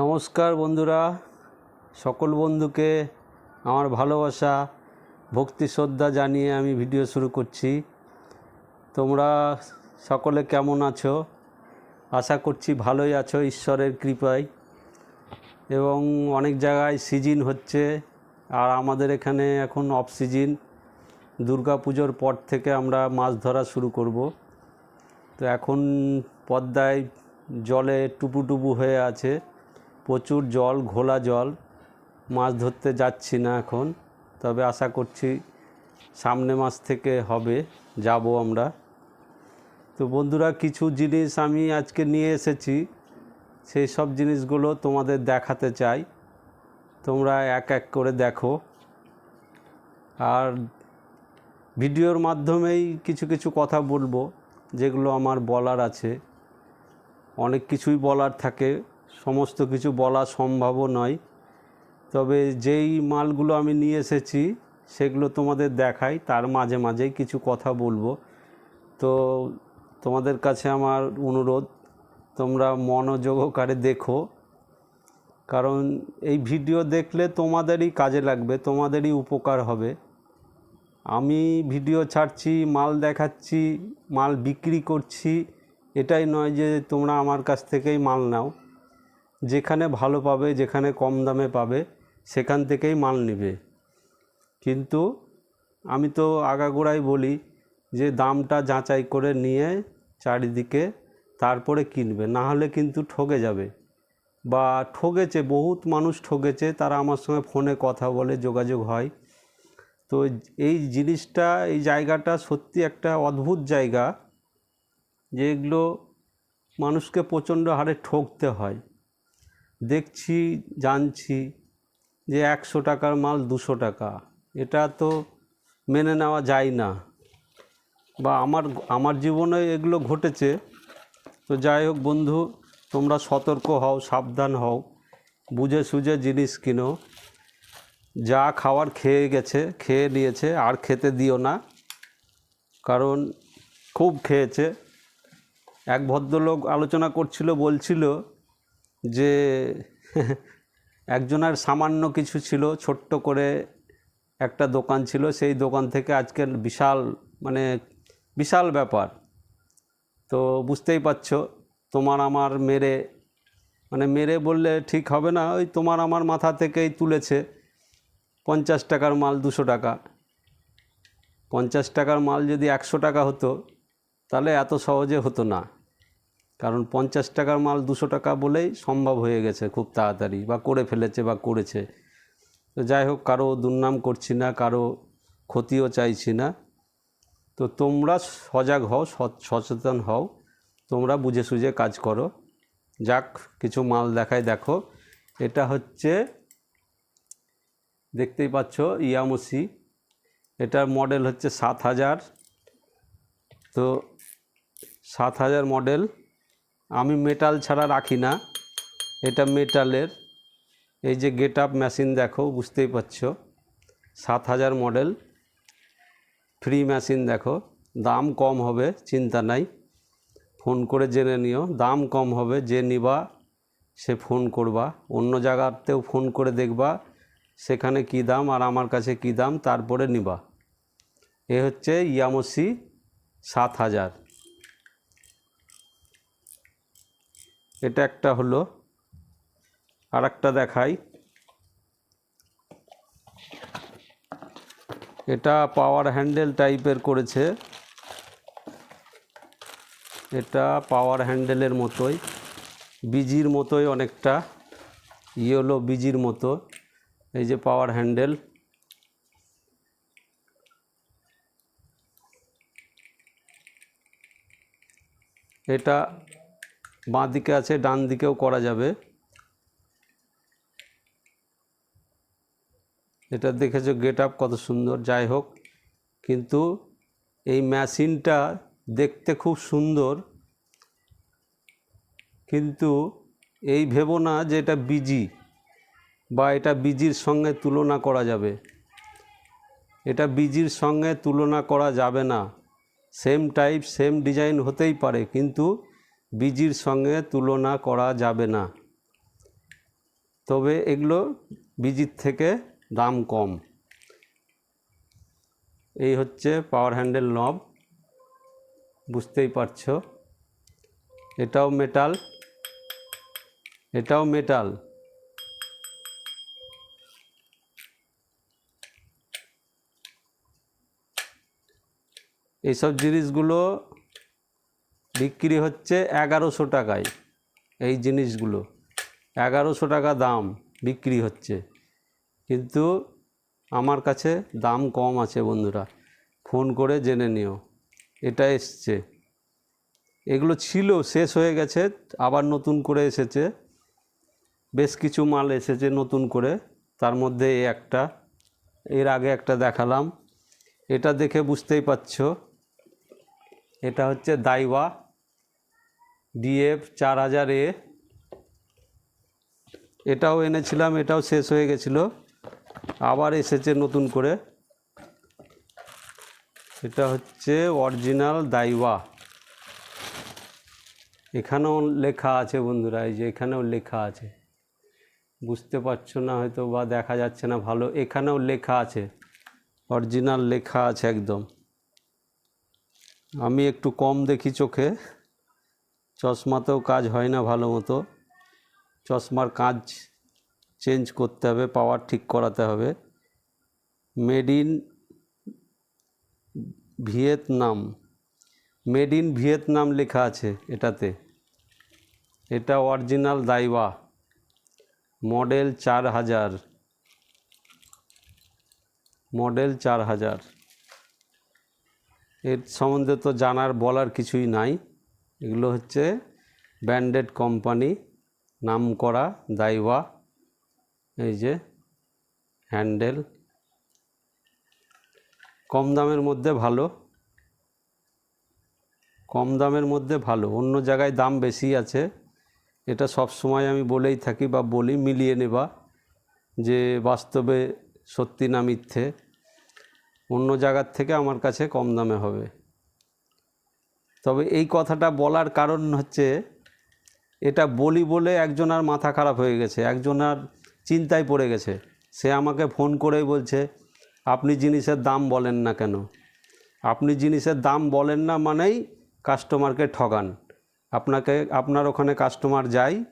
নমস্কার বন্ধুরা, সকল বন্ধুকে আমার ভালোবাসা, ভক্তি, শ্রদ্ধা জানিয়ে আমি ভিডিও শুরু করছি। তোমরা সকলে কেমন আছো? আশা করছি ভালোই আছো, ঈশ্বরের কৃপায়। এবং অনেক জায়গায় সিজন হচ্ছে, আর আমাদের এখানে এখন অফ সিজন দুর্গা পুজোর পর থেকে আমরা মাছ ধরা শুরু করব। তো এখন পদ্মায় জলে টুপু টুপু হয়ে আছে। প্রচুর জল, ঘোলা জল। মাছ ধরতে যাচ্ছি না এখন, তবে আশা করছি সামনে মাস থেকে হবে, যাব আমরা। তো বন্ধুরা, কিছু জিনিস আমি আজকে নিয়ে এসেছি, সেই সব জিনিসগুলো তোমাদের দেখাতে চাই। তোমরা এক এক করে দেখো। আর ভিডিওর মাধ্যমেই কিছু কিছু কথা বলব, যেগুলো আমার বলার আছে। অনেক কিছুই বলার থাকে। সমস্ত কিছু বলা সম্ভবও নয়। তবে যেই মালগুলো আমি নিয়ে এসেছি, সেগুলো তোমাদের দেখাই, তার মাঝে মাঝেই কিছু কথা বলব। তো তোমাদের কাছে আমার অনুরোধ, তোমরা মনোযোগকারে দেখো, কারণ এই ভিডিও দেখলে তোমাদেরই কাজে লাগবে, তোমাদেরই উপকার হবে। আমি ভিডিও ছাড়ছি, মাল দেখাচ্ছি, মাল বিক্রি করছি, এটাই নয় যে তোমরা আমার কাছ থেকেই মাল নাও। যেখানে ভালো পাবে, যেখানে কম দামে পাবে, সেখান থেকেই মাল নেবে। কিন্তু আমি তো আগাগোড়াই বলি যে দামটা যাচাই করে নিয়ে চারিদিকে তারপরে কিনবে। না হলে কিন্তু ঠকে যাবে। বা ঠকেছে বহুত মানুষ ঠকেছে তারা আমার সঙ্গে ফোনে কথা বলে, যোগাযোগ হয়। তো এই জিনিসটা, এই জায়গাটা সত্যি একটা অদ্ভুত জায়গা যেগুলো মানুষকে প্রচণ্ড হারে ঠকতে হয়। দেখছি, জানছি যে একশো টাকার মাল দুশো টাকা। এটা তো মেনে নেওয়া যায় না। বা আমার আমার জীবনে এগুলো ঘটেছে। তো যাই হোক বন্ধু, তোমরা সতর্ক হও, সাবধান হও, বুঝে সুঝে জিনিস কিনো। যা খাওয়ার খেয়ে গেছে, খেয়ে নিয়েছে, আর খেতে দিও না। কারণ খুব খেয়েছে। এক ভদ্রলোক আলোচনা করছিল, বলছিল যে একজনের সামান্য কিছু ছিল, ছোট্ট করে একটা দোকান ছিল, সেই দোকান থেকে আজকে বিশাল মানে বিশাল ব্যাপার। তো বুঝতেই পারছ, তোমার আমার মেরে মানে মেরে বললে ঠিক হবে না, ওই তোমার আমার মাথা থেকেই তুলেছে। পঞ্চাশ টাকার মাল দুশো টাকা। পঞ্চাশ টাকার মাল যদি একশো টাকা হতো, তাহলে এত সহজে হতো না। কারণ পঞ্চাশ টাকার মাল দুশো টাকা বলেই সম্ভব হয়ে গেছে খুব তাড়াতাড়ি বা করে ফেলেছে বা করেছে। তো যাই হোক, কারও দুর্নাম করছি না, কারও ক্ষতিও চাইছি না। তো তোমরা সজাগ হও, সচ- সচেতন হও, তোমরা বুঝে সুঝে কাজ করো। যাক, কিছু মাল দেখায় দেখো। এটা হচ্ছে, দেখতেই পাচ্ছ, ইয়ামসি। এটার মডেল হচ্ছে সাত হাজার। তো সাত হাজার মডেল। আমি মেটাল ছাড়া রাখি না। এটা মেটালের এই যে গেট আপ মেশিন দেখো, বুঝতেই পারছ। সাত হাজার মডেল ফ্রি মেশিন দেখো। দাম কম হবে, চিন্তা নাই। ফোন করে জেনে নিও। দাম কম হবে, যে নিবা, সে ফোন করবা। অন্য জায়গাতেও ফোন করে দেখবা, সেখানে কী দাম আর আমার কাছে কী দাম, তারপরে নিবা। এ হচ্ছে ইয়ামসি সাত হাজার। এটা একটা হলো। আর একটা দেখাই। এটা পাওয়ার হ্যান্ডেল টাইপের করেছে। এটা পাওয়ার হ্যান্ডেলের মতোই। বিজির মতোই অনেকটা। ইয়েলো বিজির মতো। এই যে পাওয়ার হ্যান্ডেল এটা বাঁ দিকে আছে, ডান দিকেও করা যাবে। এটা দেখেছ গেট আপ কত সুন্দর, যাই হোক। কিন্তু এই মেশিনটা দেখতে খুব সুন্দর। কিন্তু এই ভেবো না যে এটা বিজি বা এটা বিজির সঙ্গে তুলনা করা যাবে। এটা বিজির সঙ্গে তুলনা করা যাবে না। সেম টাইপ, সেম ডিজাইন হতেই পারে। কিন্তু বিজির সঙ্গে তুলনা করা যাবে না। তবে এগুলো বিজির থেকে দাম কম। এই হচ্ছে পাওয়ার হ্যান্ডেল নব বুঝতেই পারছ? এটাও মেটাল এটাও মেটাল এইসব জিনিসগুলো বিক্রি হচ্ছে এগারোশো টাকায় এই জিনিসগুলো। এগারোশো টাকা দাম বিক্রি হচ্ছে। কিন্তু আমার কাছে দাম কম আছে বন্ধুরা। ফোন করে জেনে নিও, এটা এসছে। এগুলো ছিল, শেষ হয়ে গেছে, আবার নতুন করে এসেছে। বেশ কিছু মাল এসেছে নতুন করে। তার মধ্যে এই একটা, এর আগে একটা দেখালাম। এটা দেখে বুঝতেই পারছ। এটা হচ্ছে দাইওয়া। ডিএফ চার হাজার এ এটাও এনেছিলাম, এটাও শেষ হয়ে গেছিল। আবার এসেছে নতুন করে। এটা হচ্ছে অরিজিনাল দাইওয়া। এখানেও লেখা আছে বন্ধুরা, এই যে এখানেও লেখা আছে। বুঝতে পারছ না হয়তো বা দেখা যাচ্ছে না ভালো, এখানেও লেখা আছে। অরিজিনাল লেখা আছে একদম। আমি একটু কম দেখি চোখে। চশমাতেও কাজ হয় না ভালো মতো। চশমার কাজ চেঞ্জ করতে হবে পাওয়ার ঠিক করাতে হবে। Made in Vietnam made in Vietnam লেখা আছে এটাতে। এটা অরিজিনাল দাইওয়া। মডেল চার হাজার। মডেল চার হাজার। এর সম্বন্ধে তো জানার বলার কিছুই নাই। এগুলো হচ্ছে ব্র্যান্ডেড কোম্পানি, নাম করা দাইওয়া এই যে হ্যান্ডেল। কম দামের মধ্যে ভালো। কম দামের মধ্যে ভালো। অন্য জায়গায় দাম বেশি আছে। এটা সব সময় আমি বলেই থাকি বা বলি, মিলিয়ে নেবা যে বাস্তবে সত্যি না মিথ্যে। অন্য জায়গার থেকে আমার কাছে কম দামে হবে। তবে এই কথাটা বলার কারণ হচ্ছে, এটা বলি বলে একজনার মাথা খারাপ হয়ে গেছে, একজনার চিন্তায় পড়ে গেছে। সে আমাকে ফোন করেই বলছে, আপনি জিনিসের দাম বলেন না কেন? আপনি জিনিসের দাম বলেন না মানেই কাস্টমারকে ঠগান। আপনাকে, আপনার ওখানে কাস্টমার যায়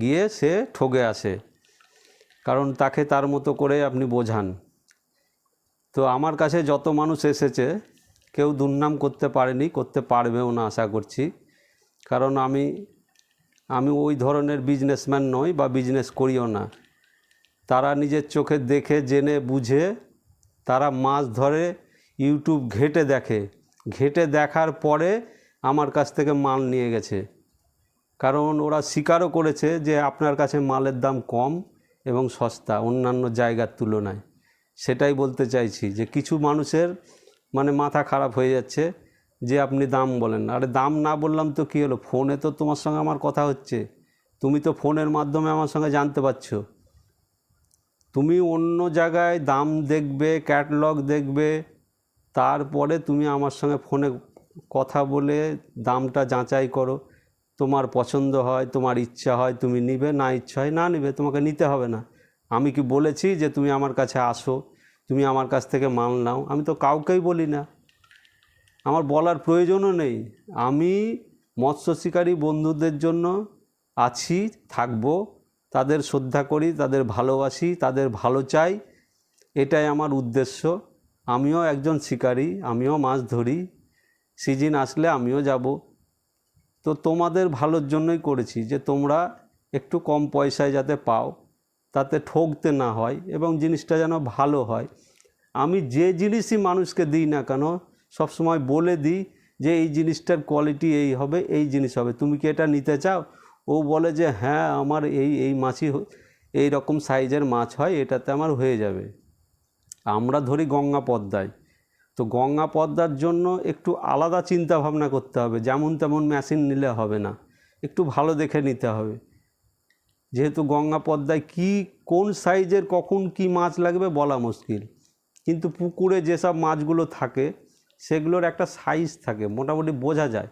গিয়ে সে ঠগে আসে। কারণ তাকে তার মতো করে আপনি বোঝান। তো আমার কাছে যত মানুষ এসেছে কেউ দুর্নাম করতে পারেনি, করতে পারবেও না আশা করছি। কারণ আমি আমি ওই ধরনের বিজনেসম্যান নই বা বিজনেস করিও না। তারা নিজের চোখে দেখে, জেনে, বুঝে, তারা মাছ ধরে ইউটিউব ঘেটে দেখে। ঘেটে দেখার পরে আমার কাছ থেকে মাল নিয়ে গেছে। কারণ ওরা স্বীকারও করেছে যে আপনার কাছে মালের দাম কম এবং সস্তা অন্যান্য জায়গার তুলনায়। সেটাই বলতে চাইছি যে কিছু মানুষের মানে মাথা খারাপ হয়ে যাচ্ছে যে আপনি দাম বলেন আরে দাম না বললাম তো কী হলো? ফোনে তো তোমার সঙ্গে আমার কথা হচ্ছে। তুমি তো ফোনের মাধ্যমে আমার সঙ্গে জানতে পারছ। তুমি অন্য জায়গায় দাম দেখবে ক্যাটলগ দেখবে, তারপরে তুমি আমার সঙ্গে ফোনে কথা বলে দামটা যাচাই করো। তোমার পছন্দ হয়, তোমার ইচ্ছা হয়, তুমি নিবে, না ইচ্ছা হয়, না নিবে, তোমাকে নিতে হবে না। আমি কি বলেছি যে তুমি আমার কাছে আসো? তুমি আমার কাছ থেকে মাল নাও। আমি তো কাউকেই বলি না। আমার বলার প্রয়োজনও নেই। আমি মৎস্য শিকারী বন্ধুদের জন্য আছি, থাকব। তাদের শ্রদ্ধা করি, তাদের ভালোবাসি, তাদের ভালো চাই। এটাই আমার উদ্দেশ্য। আমিও একজন শিকারী, আমিও মাছ ধরি। সিজন আসলে আমিও যাব। তো তোমাদের ভালোর জন্যই করেছি যে তোমরা একটু কম পয়সায় যাতে পাও। তাতে ঠকতে না হয় এবং জিনিসটা যেন ভালো হয়। আমি যে জিনিসই মানুষকে দিই না কেন সবসময় বলে দিই যে এই জিনিসটার কোয়ালিটি এই হবে, এই জিনিস হবে। তুমি কি এটা নিতে চাও? ও বলে যে হ্যাঁ আমার এই এই মাছই এই রকম সাইজের মাছ হয়, এটাতে আমার হয়ে যাবে। আমরা ধরি গঙ্গা পদ্মায়। তো গঙ্গা পদ্মার জন্য একটু আলাদা চিন্তা ভাবনা করতে হবে। যেমন তেমন মেশিন নিলে হবে না। একটু ভালো দেখে নিতে হবে। যেহেতু গঙ্গা পদ্মায় কি, কোন সাইজের, কখন কি মাছ লাগবে বলা মুশকিল। কিন্তু পুকুরে যেসব মাছগুলো থাকে, সেগুলোর একটা সাইজ থাকে, মোটামুটি বোঝা যায়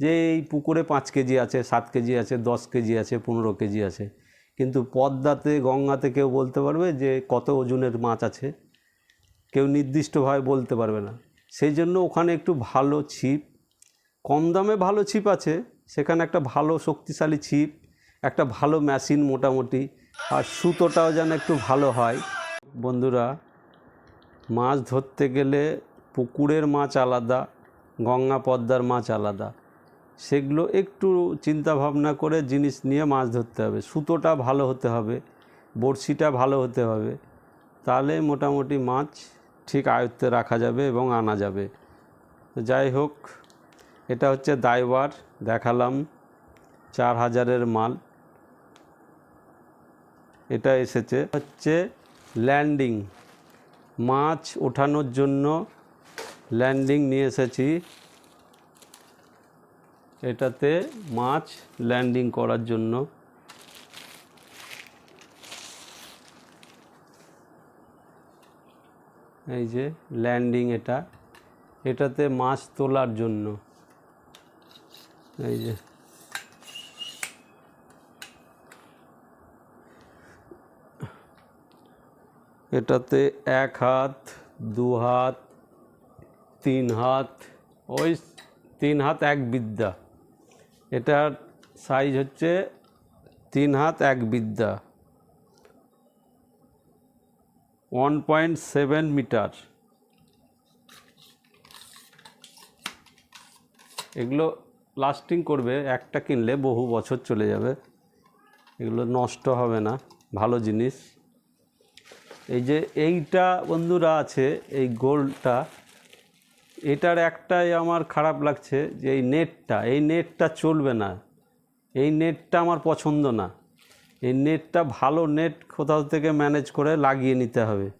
যে এই পুকুরে পাঁচ কেজি আছে, সাত কেজি আছে, দশ কেজি আছে, পনেরো কেজি আছে। কিন্তু পদ্মাতে, গঙ্গাতে কেউ বলতে পারবে যে কত ওজনের মাছ আছে। কেউ নির্দিষ্টভাবে বলতে পারবে না। সেই জন্য ওখানে একটু ভালো ছিপ, কম দামে ভালো ছিপ আছে, সেখানে একটা ভালো শক্তিশালী ছিপ একটা ভালো মেশিন মোটামুটি, আর সুতোটাও যেন একটু ভালো হয়। বন্ধুরা, মাছ ধরতে গেলে পুকুরের মাছ আলাদা, গঙ্গা পদ্মার মাছ আলাদা। সেগুলো একটু চিন্তা ভাবনা করে জিনিস নিয়ে মাছ ধরতে হবে। সুতোটা ভালো হতে হবে, বড়শিটা ভালো হতে হবে। তাহলে মোটামুটি মাছ ঠিক আয়ত্তে রাখা যাবে এবং আনা যাবে। যাই হোক, এটা হচ্ছে দাইবার দেখালাম। চার হাজারের মাল। এটা এসেছে। হচ্ছে ল্যান্ডিং। মাছ ওঠানোর জন্য ল্যান্ডিং নিয়ে এসেছি। এটাতে মাছ ল্যান্ডিং করার জন্য। এই যে ল্যান্ডিং এটা। এটাতে মাছ তোলার জন্য। এই যে এটাতে এক হাত, দু হাত, তিন হাত, ওই তিন হাত এক বিদ্যা। এটার সাইজ হচ্ছে তিন হাত এক বিদ্যা। ওয়ান পয়েন্ট সেভেন মিটার এগুলো লাস্টিং করবে, একটা কিনলে বহু বছর চলে যাবে। এগুলো নষ্ট হবে না, ভালো জিনিস। এই যে এইটা বন্ধুরা আছে, এই গোলটা, এটার একটাই আমার খারাপ লাগছে যে এই নেটটা এই নেটটা চলবে না। এই নেটটা আমার পছন্দ না। এই নেটটা ভালো নেট কোথাও থেকে ম্যানেজ করে লাগিয়ে নিতে হবে।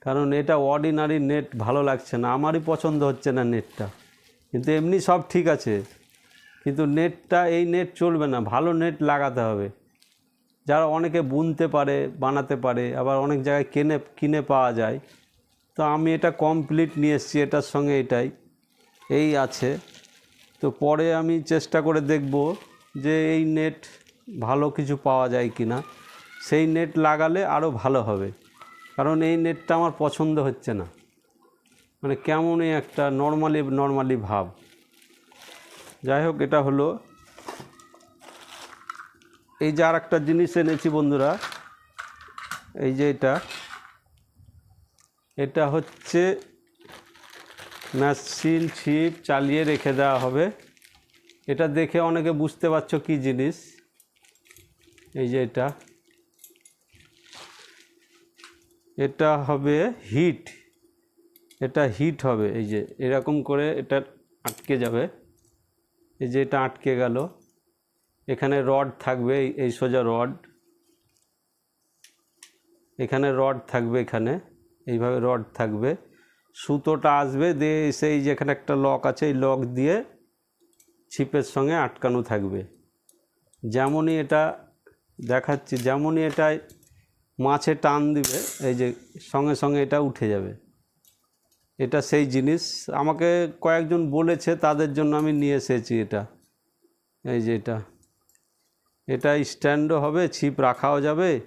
কারণ এটা অর্ডিনারি নেট, ভালো লাগছে না। আমারই পছন্দ হচ্ছে না নেটটা। কিন্তু এমনি সব ঠিক আছে। কিন্তু নেটটা, এই নেট চলবে না। ভালো নেট লাগাতে হবে। যারা অনেকে বুনতে পারে, বানাতে পারে, আবার অনেক জায়গায় কিনে কিনে পাওয়া যায়। তো আমি এটা কমপ্লিট নিয়ে এসেছি, এটার সঙ্গে এটাই। এই আছে। তো পরে আমি চেষ্টা করে দেখব যে এই নেট ভালো কিছু পাওয়া যায় কি না সেই নেট লাগালে আরও ভালো হবে। কারণ এই নেটটা আমার পছন্দ হচ্ছে না। মানে কেমনই একটা নর্মালি নর্মালি ভাব। যাই হোক, এটা হলো এই যে আর একটা জিনিস এনেছি বন্ধুরা, এই যে এটা। এটা হচ্ছে মেশিন ছিপ চালিয়ে রেখে দেওয়া হবে। এটা দেখে অনেকে বুঝতে পারছ কি জিনিস। এই যে এটা। এটা হবে হিট এটা হিট হবে, এই যে। এরকম করে এটা আটকে যাবে। এই যে এটা আটকে গেল। এখানে রড থাকবে, এই- সোজা রড। এখানে রড থাকবে এখানে, এইভাবে রড থাকবে। সুতোটা আসবে দিয়ে সেই যেখানে একটা লক আছে, এই লক দিয়ে ছিপের সঙ্গে আটকানো থাকবে। যেমনই এটা দেখাচ্ছি, যেমনই এটায় মাছে টান দিবে, এই যে সঙ্গে সঙ্গে এটা উঠে যাবে। এটা সেই জিনিস। আমাকে কয়েকজন বলেছে, তাদের জন্য আমি নিয়ে এসেছি এটা। এই যে এটা। এটা স্ট্যান্ডও হবে, ছিপ রাখাও যাবে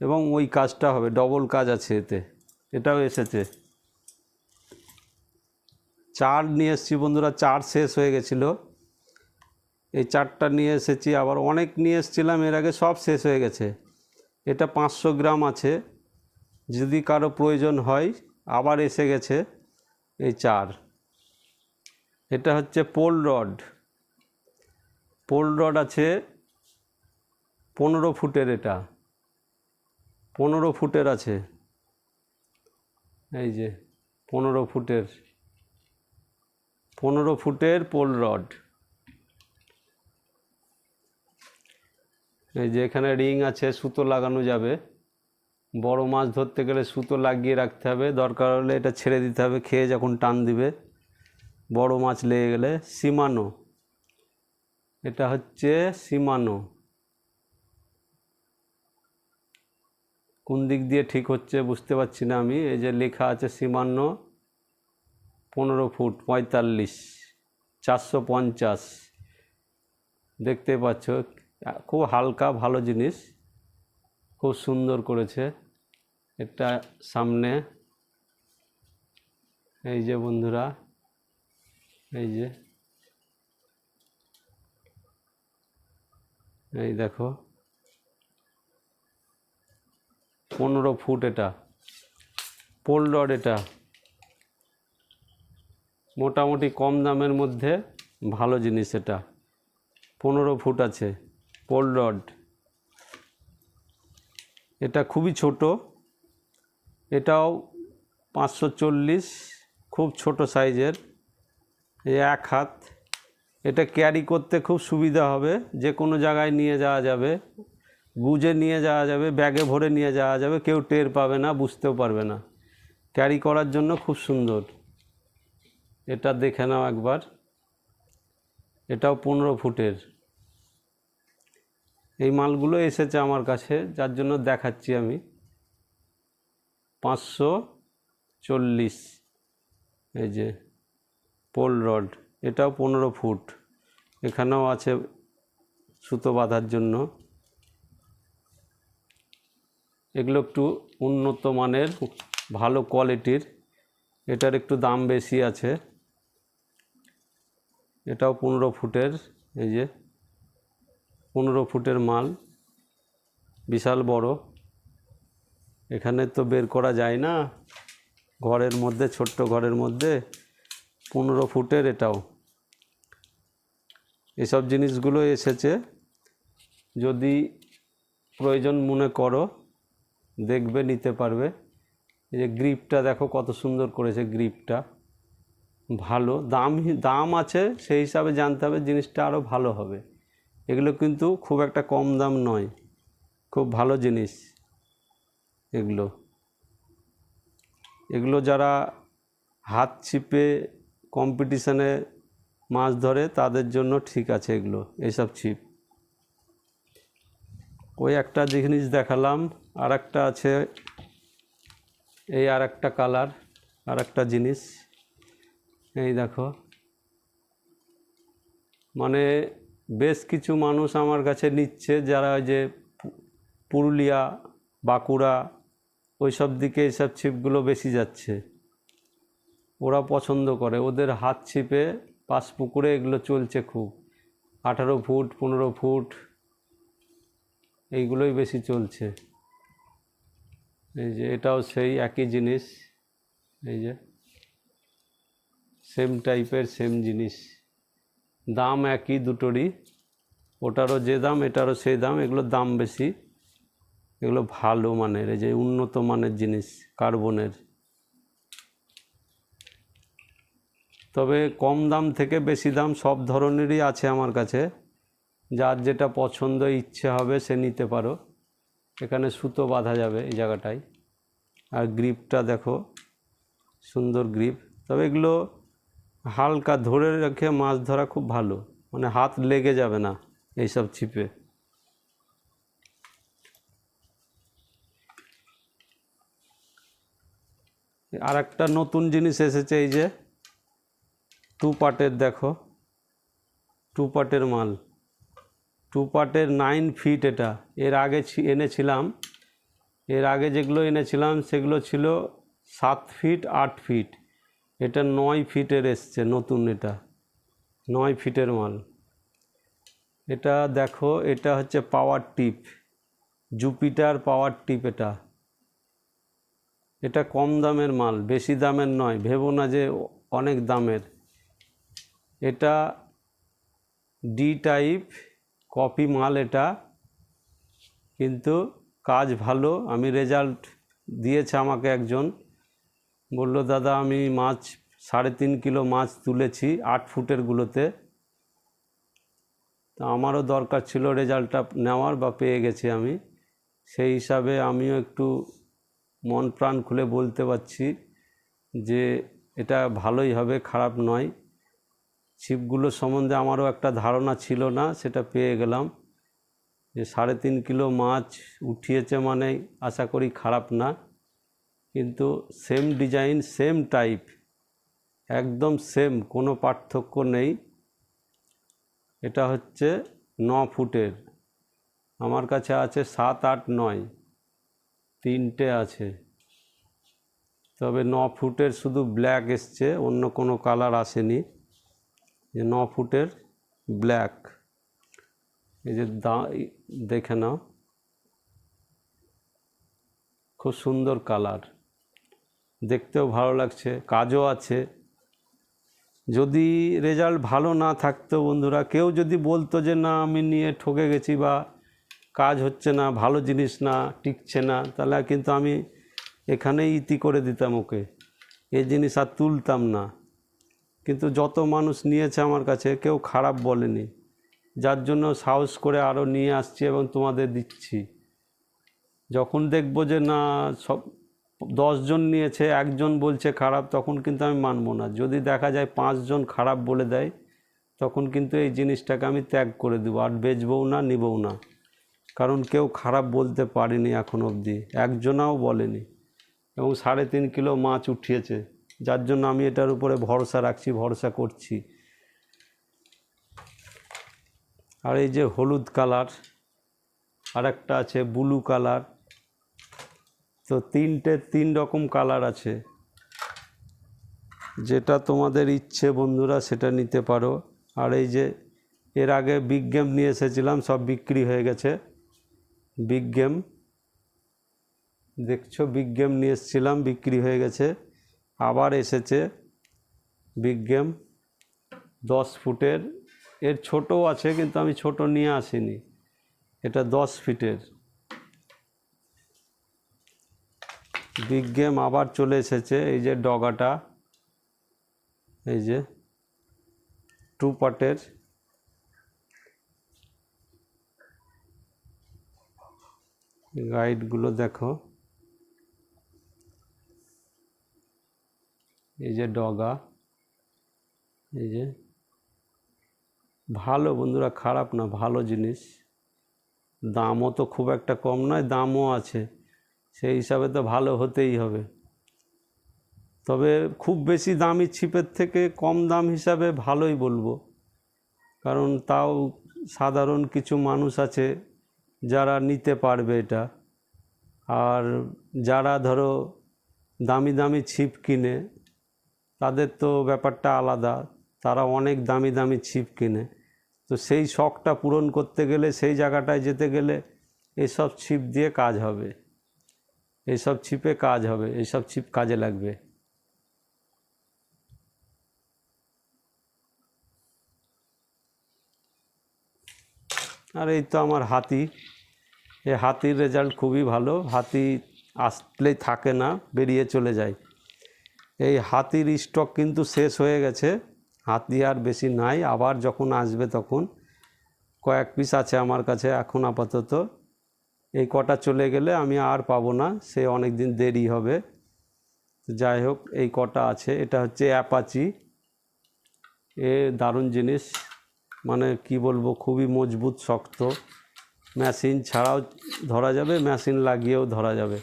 এবং ওই কাজটা হবে, ডবল কাজ আছে এতে। এটাও এসেছে। চার নিয়ে এসেছি বন্ধুরা, চার শেষ হয়ে গেছিল। এই চারটা নিয়ে এসেছি, আবার অনেক নিয়ে এসেছিলাম, এর আগে সব শেষ হয়ে গেছে। এটা পাঁচশো গ্রাম আছে, যদি কারও প্রয়োজন হয়, আবার এসে গেছে এই চার। এটা হচ্ছে পোল রড। পোল রড আছে পনেরো ফুটের এটা। পনেরো ফুটের আছে। এই যে, পনেরো ফুটের। পনেরো ফুটের পোল রড। এই যে, এখানে রিং আছে, সুতো লাগানো যাবে। বড় মাছ ধরতে গেলে সুতো লাগিয়ে রাখতে হবে। দরকার হলে এটা ছেড়ে দিতে হবে, খেয়ে যখন টান দিবে। বড় মাছ লেগে গেলে, সীমানো। এটা হচ্ছে সীমানো। কোন দিক দিয়ে ঠিক হচ্ছে বুঝতে পারছি না আমি। এই যে লেখা আছে সীমান্ন পনেরো ফুট পঁয়তাল্লিশ, চারশো পঞ্চাশ। দেখতে পাচ্ছ, খুব হালকা ভালো জিনিস। খুব সুন্দর করেছে। এটা সামনে, এই যে বন্ধুরা, এই যে, এই দেখো। পনেরো ফুট এটা, পোল রড এটা। মোটামুটি কম দামের মধ্যে ভালো জিনিস এটা। পনেরো ফুট আছে, পোল রড। এটা খুবই ছোট, এটাও পাঁচশো চল্লিশ, খুব ছোট সাইজের এক হাত। এটা ক্যারি করতে খুব সুবিধা হবে, যে কোনো জায়গায় নিয়ে যাওয়া যাবে। গুজে নিয়ে যাওয়া যাবে, ব্যাগে ভরে নিয়ে যাওয়া যাবে, কেউ টের পাবে না, বুঝতেও পারবে না। ক্যারি করার জন্য খুব সুন্দর। এটা দেখে নাও একবার। এটাও পনেরো ফুটের। এই মালগুলো এসেছে আমার কাছে, যার জন্য দেখাচ্ছি আমি। পাঁচশো চল্লিশ। এই যে, পোল রড, এটাও পনেরো ফুট। এখানেও আছে সুতো বাঁধার জন্য। এগুলো একটু উন্নত মানের, ভালো কোয়ালিটির। এটার একটু দাম বেশি আছে। এটাও পনেরো ফুটের, এই যে পনেরো ফুটের মাল। বিশাল বড়। এখানে তো বের করা যায় না। ঘরের মধ্যে, ছোট্ট ঘরের মধ্যে। পনেরো ফুটের এটাও। এসব জিনিসগুলো এসেছে। যদি প্রয়োজন মনে করো দেখবে, নিতে পারবে। এই যে গ্রিপটা দেখো, কত সুন্দর করেছে গ্রিপটা। ভালো, দাম দাম আছে, সেই হিসাবে জানতে হবে, জিনিসটা আরও ভালো হবে। এগুলো কিন্তু খুব একটা কম দাম নয়, খুব ভালো জিনিস এগুলো। এগুলো যারা হাত ছিপে কম্পিটিশানে মাছ ধরে, তাদের জন্য ঠিক আছে এগুলো এইসব ছিপ। ওই একটা জিনিস দেখালাম আর একটা আছে এই আর একটা কালার আর একটা জিনিস। এই দেখো। মানে বেশ কিছু মানুষ আমার কাছে নিচ্ছে, যারা যে পুরুলিয়া, বাঁকুড়া ওই সব দিকে এইসব ছিপগুলো বেশি যাচ্ছে। ওরা পছন্দ করে। ওদের হাত ছিপে পাশ পুকুরে এগুলো চলছে খুব। আঠারো ফুট, পনেরো ফুট এইগুলোই বেশি চলছে। এই যে এটাও সেই একই জিনিস। এই যে সেম টাইপের সেম জিনিস। দাম একই দুটোরই। ওটারও যে দাম, এটারও সেই দাম, এগুলোর দাম বেশি। এগুলো ভালো মানের, এই যে উন্নত মানের জিনিস, কার্বনের। তবে কম দাম থেকে বেশি দাম সব ধরনেরই আছে আমার কাছে। যার যেটা পছন্দ ইচ্ছে হবে সে নিতে পারো। এখানে সুতো বাঁধা যাবে এই জায়গাটায়। আর গ্রিপটা দেখো, সুন্দর গ্রিপ। তবে এগুলো হালকা ধরে রেখে মাছ ধরা খুব ভালো। মানে হাত লেগে যাবে না এইসব ছিপে। আর একটা নতুন জিনিস এসেছে এই যে, টু পার্টের দেখো, টু পার্টের মাল। টু পার্টের নাইন ফিট এটা। এর আগে এনেছিলাম। এর আগে যেগুলো এনেছিলাম, সেগুলো ছিল সাত ফিট আট ফিট এটা নয় ফিটের এসছে, নতুন এটা। নয় ফিটের মাল। এটা দেখো, এটা হচ্ছে পাওয়ার টিপ জুপিটার পাওয়ার টিপ এটা। এটা কম দামের মাল, বেশি দামের নয়। ভেবো না যে অনেক দামের। এটা ডি টাইপ কপি মাল এটা, কিন্তু কাজ ভালো। আমি রেজাল্ট দিয়েছে আমাকে একজন। বলল, দাদা, আমি মাছ, সাড়ে তিন কিলো মাছ তুলেছি আট ফুটেরগুলোতে তা আমারও দরকার ছিল রেজাল্টটা নেওয়ার বা পেয়ে গেছি আমি। সেই হিসাবে আমিও একটু মন প্রাণ খুলে বলতে পারছি যে এটা ভালোই হবে, খারাপ নয়। ছিপগুলো সম্বন্ধে আমারও একটা ধারণা ছিল না, সেটা পেয়ে গেলাম। যে সাড়ে তিন কিলো মাছ উঠিয়েছে মানে আশা করি খারাপ না, কিন্তু সেম ডিজাইন সেম টাইপ একদম সেম কোনো পার্থক্য নেই। এটা হচ্ছে ন ফুটের, আমার কাছে আছে সাত, আট, নয়, তিনটে আছে। তবে ন ফুটের শুধু ব্ল্যাক এসছে, অন্য কোনো কালার আসেনি। যে ন ফুটের ব্ল্যাক। এই যে দা, দেখে নাও। খুব সুন্দর কালার। দেখতেও ভালো লাগছে, কাজও আছে। যদি রেজাল্ট ভালো না থাকতো বন্ধুরা, কেউ যদি বলতো যে, না, আমি নিয়ে ঠকে গেছি বা কাজ হচ্ছে না, ভালো জিনিস না, টিকছে না, তাহলে কিন্তু আমি এখানেই ইতি করে দিতাম ওকে। এই জিনিস আর তুলতাম না। কিন্তু যত মানুষ নিয়েছে আমার কাছে, কেউ খারাপ বলেনি। যার জন্য সাহস করে আরও নিয়ে আসছি এবং তোমাদের দিচ্ছি। যখন দেখব যে না, সব দশজন নিয়েছে, একজন বলছে খারাপ, তখন কিন্তু আমি মানবো না। যদি দেখা যায় পাঁচজন খারাপ বলে দেয়, তখন কিন্তু এই জিনিসটাকে আমি ত্যাগ করে দেবো। আর বেচবও না নিবও না। কারণ কেউ খারাপ বলতে পারেনি এখন অবধি। একজনাও বলেনি। এবং সাড়ে তিন কিলো মাছ উঠিয়েছে। যার জন্য আমি এটার উপরে ভরসা রাখছি, ভরসা করছি। আর এই যে হলুদ কালার আর একটা আছে ব্লু কালার। তো তিনটে, তিন রকম কালার আছে। যেটা তোমাদের ইচ্ছে বন্ধুরা সেটা নিতে পারো। আর এই যে এর আগে বিগ গেম নিয়ে এসেছিলাম, সব বিক্রি হয়ে গেছে। বিগ গেম, দেখছ, বিগ গেম নিয়ে এসেছিলাম, বিক্রি হয়ে গেছে। আবার এসেছে বিগ গেম দশ ফুটের। এর ছোটও আছে কিন্তু আমি ছোট নিয়ে আসিনি। এটা দশ ফিটের। বিগ গেম আবার চলে এসেছে, এই যে ডগাটা, এই যে টু পার্টের। গাইডগুলো দেখো। এই যে ডগা, এই যে ভালো বন্ধুরা, খারাপ না, ভালো জিনিস। দামও তো খুব একটা কম নয়, দামও আছে। সেই হিসাবে তো ভালো হতেই হবে। তবে খুব বেশি দামি ছিপের থেকে কম দাম হিসাবে ভালোই বলব। কারণ তাও সাধারণ কিছু মানুষ আছে যারা নিতে পারবে এটা। আর যারা ধরো দামি দামি ছিপ কিনে তাদের তো ব্যাপারটা আলাদা। তারা অনেক দামি দামি ছিপ কিনে। তো সেই শখটা পূরণ করতে গেলে, সেই জায়গাটায় যেতে গেলে এসব ছিপ দিয়ে কাজ হবে। এইসব ছিপে কাজ হবে এইসব ছিপ কাজে লাগবে। আর এই তো আমার হাতি। এই হাতির রেজাল্ট খুবই ভালো। হাতি আসলেই থাকে না, বেরিয়ে চলে যায়। এই হাতির স্টক কিন্তু শেষ হয়ে গেছে। হাতি আর বেশি নাই, আবার যখন আসবে তখন। কয়েক পিস আছে আমার কাছে এখন আপাতত। এই কটা চলে গেলে আমি আর পাবো না, সে অনেক দিন দেরি হবে। যাই হোক, এই কটা আছে, এটা হচ্ছে অ্যাপাচি এ দারুণ জিনিস মানে কি বলব, খুবই মজবুত, শক্ত। মেশিন ছাড়াও ধরা যাবে মেশিন লাগিয়েও ধরা যাবে।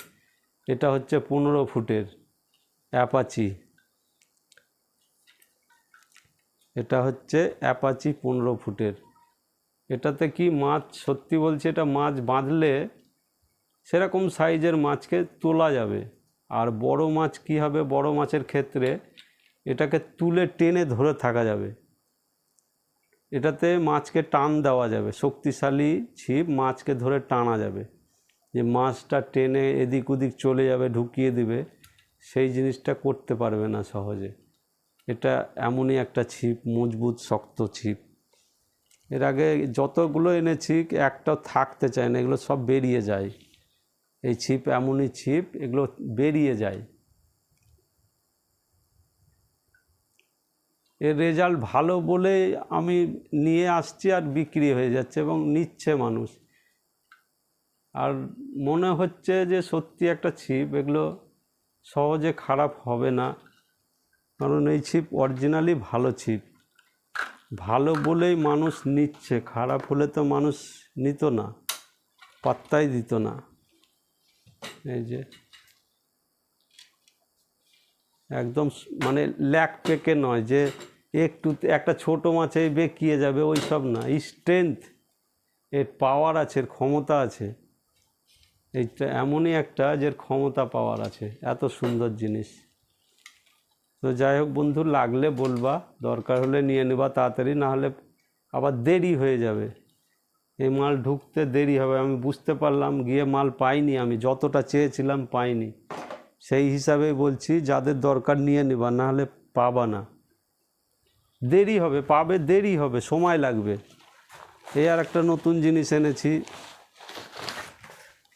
এটা হচ্ছে পনেরো ফুটের। অ্যাপাচি। এটা হচ্ছে অ্যাপাচি পনেরো ফুটের। এটাতে কি মাছ, সত্যি বলছি এটা মাছ বাঁধলে সেরকম সাইজের মাছকে তোলা যাবে। আর বড় মাছ কি হবে? বড় মাছের ক্ষেত্রে এটাকে তুলে টেনে ধরে থাকা যাবে। এটাতে মাছকে টান দেওয়া যাবে। শক্তিশালী ছিপ মাছকে ধরে টানা যাবে। যে মাছটা টেনে এদিক ওদিক চলে যাবে, ঢুকিয়ে দিবে। সেই জিনিসটা করতে পারবে না সহজে। এটা এমনই একটা ছিপ, মজবুত, শক্ত ছিপ। এর আগে যতগুলো এনেছি, একটাও থাকতে চায় না, এগুলো সব বেরিয়ে যায়। এই ছিপ এমনই ছিপ, এগুলো বেরিয়ে যায়। এর রেজাল্ট ভালো বলে আমি নিয়ে আসছি আর বিক্রি হয়ে যাচ্ছে এবং নিচ্ছে মানুষ। আর মনে হচ্ছে যে সত্যি একটা ছিপ, এগুলো সহজে খারাপ হবে না। কারণ এই ছিপ অরিজিনালি ভালো ছিপ। ভালো বলেই মানুষ নিচ্ছে, খারাপ হলে তো মানুষ নিত না, পাত্তাই দিত না। এই যে একদম মানে ল্যাক পেকে নয় যে একটু একটা ছোট মাছে বেঁকিয়ে যাবে, ওই সব না। স্ট্রেংথ এর পাওয়ার আছে, এর ক্ষমতা আছে। এইটা এমনই একটা যে ক্ষমতা পাওয়ার আছে, এত সুন্দর জিনিস। তো যাই হোক বন্ধু, লাগলে বলবা, দরকার হলে নিয়ে নেবা তাড়াতাড়ি, না হলে আবার দেরি হয়ে যাবে। এই মাল ঢুকতে দেরি হবে, আমি বুঝতে পারলাম, গিয়ে মাল পাইনি আমি, যতটা চেয়েছিলাম পাইনি। সেই হিসাবেই বলছি, যাদের দরকার নিয়ে নেবা, না হলে পাবা না। দেরি হবে, পাবে দেরি হবে, সময় লাগবে। এই আর একটা নতুন জিনিস এনেছি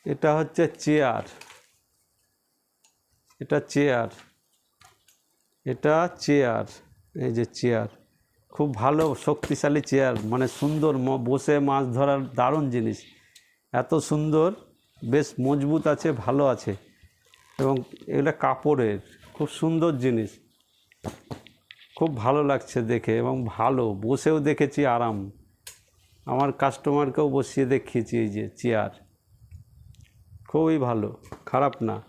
এটা হচ্ছে চেয়ার। এটা চেয়ার। এটা চেয়ার। এই যে চেয়ার। খুব ভালো, শক্তিশালী চেয়ার। মানে সুন্দর বসে মাছ ধরার দারুণ জিনিস। এত সুন্দর, বেশ মজবুত আছে, ভালো আছে। এবং এটা কাপড়ের, খুব সুন্দর জিনিস। খুব ভালো লাগছে দেখে এবং ভালো। বসেও দেখেছি আরাম। আমার কাস্টমারকেও বসিয়ে দেখিয়েছি এই যে চেয়ার। খুবই ভালো, খারাপ না।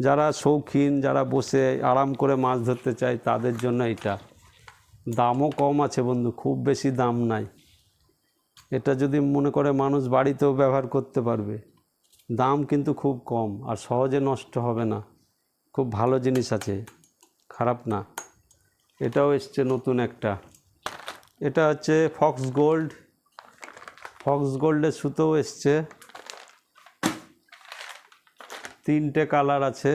যারা শৌখিন, যারা বসে আরাম করে মাছ ধরতে চায়, তাদের জন্য এটা। দামও কম আছে বন্ধু, খুব বেশি দাম নাই। এটা যদি মনে করে মানুষ বাড়িতেও ব্যবহার করতে পারবে, দাম কিন্তু খুব কম আর সহজে নষ্ট হবে না। খুব ভালো জিনিস আছে, খারাপ না। এটাও এসছে নতুন একটা। এটা হচ্ছে ফক্স গোল্ড ফক্স গোল্ডের সুতোও এসছে। তিনটে কালার আছে।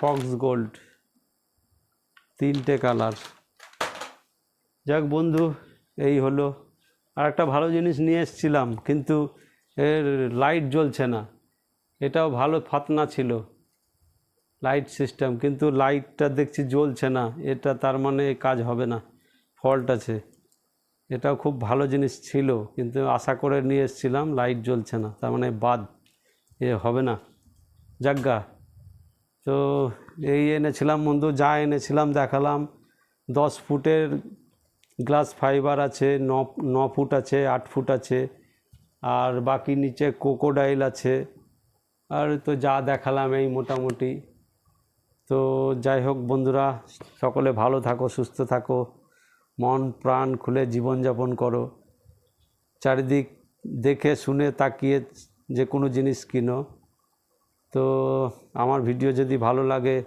Faux gold. তিনটে কালার। যাক বন্ধু, এই হলো। আর একটা ভালো জিনিস নিয়ে এসেছিলাম, কিন্তু এর লাইট জ্বলছে না। এটাও ভালো ফাতনা ছিল লাইট সিস্টেম কিন্তু লাইটটা দেখছি জ্বলছে না। এটা তার মানে কাজ হবে না ফল্ট আছে। এটাও খুব ভালো জিনিস ছিল, কিন্তু আশা করে নিয়ে এসেছিলাম লাইট জ্বলছে না, তার মানে বাদ। এ হবে না। যাজ্ঞা তো এই এনেছিলাম বন্ধু, যা এনেছিলাম দেখালাম। দশ ফুটের গ্লাস ফাইবার আছে, ন ন ফুট আছে, আট ফুট আছে, আর বাকি নিচে কোকোডাইল আছে। আর তো যা দেখালাম এই মোটামুটি। তো যাই হোক বন্ধুরা, সকলে ভালো থাকো, সুস্থ থাকো। মন, প্রাণ খুলে জীবনযাপন করো। চারিদিক দেখে, শুনে, তাকিয়ে যে কোনো জিনিস কিনো। তো আমার ভিডিও যদি ভালো লাগে,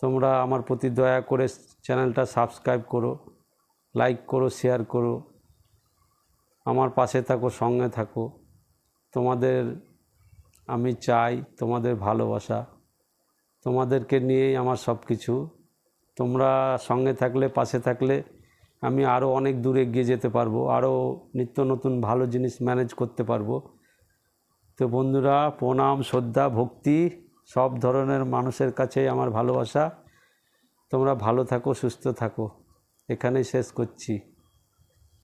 তোমরা আমার প্রতি দয়া করে চ্যানেলটা সাবস্ক্রাইব করো, লাইক করো, শেয়ার করো। আমার পাশে থাকো, সঙ্গে থাকো। তোমাদের আমি চাই, তোমাদের ভালোবাসা। তোমাদেরকে নিয়েই আমার সব কিছু। তোমরা সঙ্গে থাকলে, পাশে থাকলে আমি আরও অনেক দূর এগিয়ে যেতে পারব আরও নিত্য নতুন ভালো জিনিস ম্যানেজ করতে পারব। তো বন্ধুরা, প্রণাম, শ্রদ্ধা, ভক্তি, সব ধরনের মানুষের কাছেই আমার ভালোবাসা। তোমরা ভালো থাকো, সুস্থ থাকো। এখানেই শেষ করছি।